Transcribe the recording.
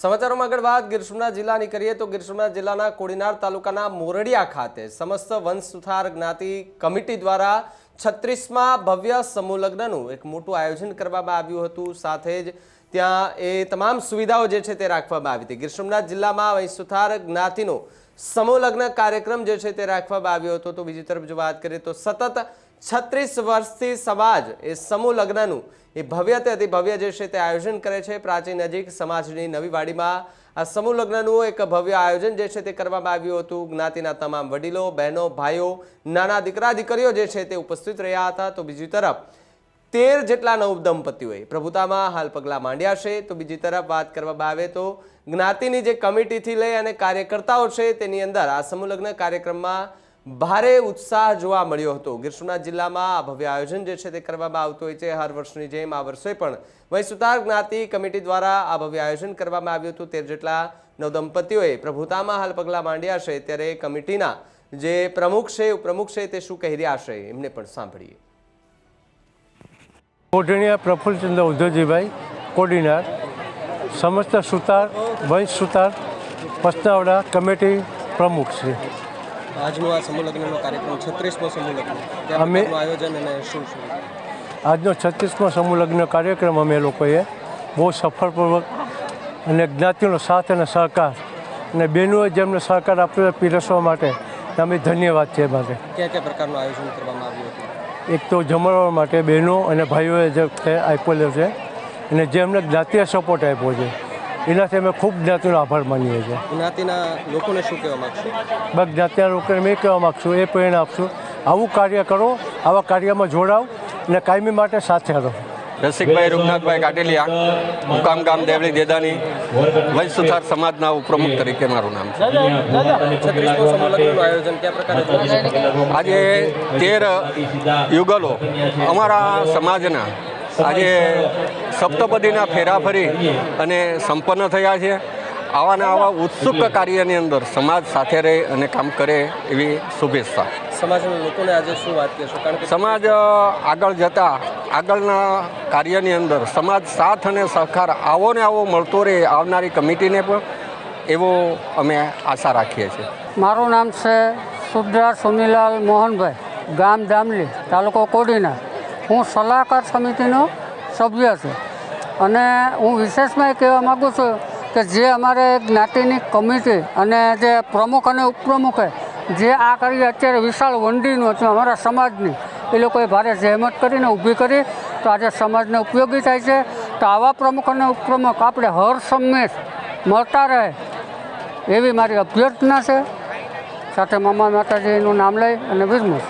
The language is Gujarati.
સમાચારોમાં આગળ વાત. ગીર સોમનાથ જિલ્લાની કરીએ તો ગીર સોમનાથ જિલ્લાના કોડીનાર તાલુકાના મોરડિયા ખાતે સમસ્ત વંશ સુથાર જ્ઞાતિ કમિટી દ્વારા છત્રીસમાં ભવ્ય સમૂહ લગ્નનું એક મોટું આયોજન કરવામાં આવ્યું હતું. સાથે જ ત્યાં એ તમામ સુવિધાઓ જે છે તે રાખવામાં આવી હતી. ગીર સોમનાથ જિલ્લામાં વંશ સુથાર જ્ઞાતિનો સમૂહ લગ્ન કાર્યક્રમ જે છે તે રાખવામાં આવ્યો હતો. તો બીજી તરફ જો વાત કરીએ તો સતત છત્રીસ વર્ષથી સમાજ એ સમૂહ લગ્નનું, એ ભવ્ય તે અતિ ભવ્ય જે છે તે આયોજન કરે છે. પ્રાચીન નજીક સમાજની નવી વાડીમાં આ સમૂહ લગ્નનું એક ભવ્ય આયોજન જે છે તે કરવામાં આવ્યું હતું. જ્ઞાતિના તમામ વડીલો, બહેનો, ભાઈઓ, નાના દીકરા, દીકરીઓ જે છે તે ઉપસ્થિત રહ્યા હતા. તો બીજી તરફ, તેર જેટલા નવ પ્રભુતામાં હાલ પગલાં માંડ્યા છે. તો બીજી તરફ વાત કરવામાં આવે તો, જ્ઞાતિની જે કમિટીથી લઈ અને કાર્યકર્તાઓ છે, તેની અંદર આ સમૂહ લગ્ન કાર્યક્રમમાં ભારે ઉત્સાહ જોવા મળ્યો હતો. ગીર જિલ્લામાં આ ભવ્ય આયોજન જે છે તે કરવામાં આવતું હોય છે. હર વર્ષની જેમ આ વર્ષે પણ વૈસુતાર જ્ઞાતિ કમિટી દ્વારા આ ભવ્ય આયોજન કરવામાં આવ્યું હતું. તેર જેટલા નવ દંપતીઓએ પ્રભુતામાં હાલ પગલાં માંડ્યા છે. ત્યારે કમિટીના જે પ્રમુખ છે, ઉપપ્રમુખ છે તે શું કહી રહ્યા છે એમને પણ સાંભળીએ. કોઢણિયા પ્રફુલ્લચંદ્ર ઉદ્ધવજીભાઈ, કોડીનાર. સમસ્ત સુતાર વંશ સુતાર પસનાવડા કમિટી પ્રમુખ છે. આજનો આ સમૂહ લગ્નનો કાર્યક્રમ છત્રીસમો સમૂહ લગ્ન અમે- આયોજન અને શું શું? આજનો છત્રીસમો સમૂહ લગ્ન કાર્યક્રમ અમે લોકોએ બહુ સફળપૂર્વક અને જ્ઞાતિનો સાથ અને સહકાર અને બહેનોએ જેમને સહકાર આપ્યો પીરસવા માટે અમે ધન્યવાદ છે માટે. કયા કયા પ્રકારનું આયોજન કરવામાં આવ્યું હતું? એક તો જમાડવા માટે બહેનો અને ભાઈઓએ જે આપ્યો આપેલો છે અને જે અમને જ્ઞાતિએ સપોર્ટ આપ્યો છે. એનાથી અમે ખૂબ જ્ઞાતિનો આભાર માનીએ છીએ. જ્ઞાતિના લોકોને શું કહેવા માગશું? બસ જ્ઞાતિના લોકોને મેં કહેવા માગશું એ પ્રેરણા આપશું. આવું કાર્ય કરો આવા કાર્યમાં જોડાવ અને કાયમી માટે સાથે રહો. રસિકભાઈ રૂપનાથભાઈ કાટેલિયા મુકામ ગામ દેવળી દેદાની વંશ સુથાર સમાજના ઉપપ્રમુખ તરીકે મારું નામ છે? આજે તેર યુગલો અમારા સમાજના આજે સપ્તપદીના ફેરા ફરી અને સંપન્ન થયા છે. આવા ને આવા ઉત્સુક કાર્યની અંદર સમાજ સાથે રહે અને કામ કરે એવી શુભેચ્છા. સમાજના લોકોને આજે શું વાત કહેશો? કારણ કે સમાજ આગળ જતા આગળના કાર્યની અંદર સમાજ સાથ અને સહકાર આવો ને આવો મળતો રહે આવનારી કમિટીને પણ એવો અમે આશા રાખીએ છીએ. મારું નામ છે સુદ્રા સોનીલાલ મોહનભાઈ ગામ દામલી તાલુકો કોડીના હું સલાહકાર સમિતિનો સભ્ય છું. અને હું વિશેષમાં એ કહેવા માગું છું કે જે અમારે જ્ઞાતિની કમિટી અને જે પ્રમુખ અને ઉપપ્રમુખે જે આ કરી અત્યારે વિશાળ વંડીનું છે અમારા સમાજની, એ લોકોએ ભારે જહેમત કરીને ઊભી કરી. તો આજે સમાજને ઉપયોગી થાય છે. તો આવા પ્રમુખ અને ઉપપ્રમુખ આપણે હર સંમેશ મળતા રહે એવી મારી અભ્યર્થના છે. સાથે મામા માતાજીનું નામ લઈ અને વિરમું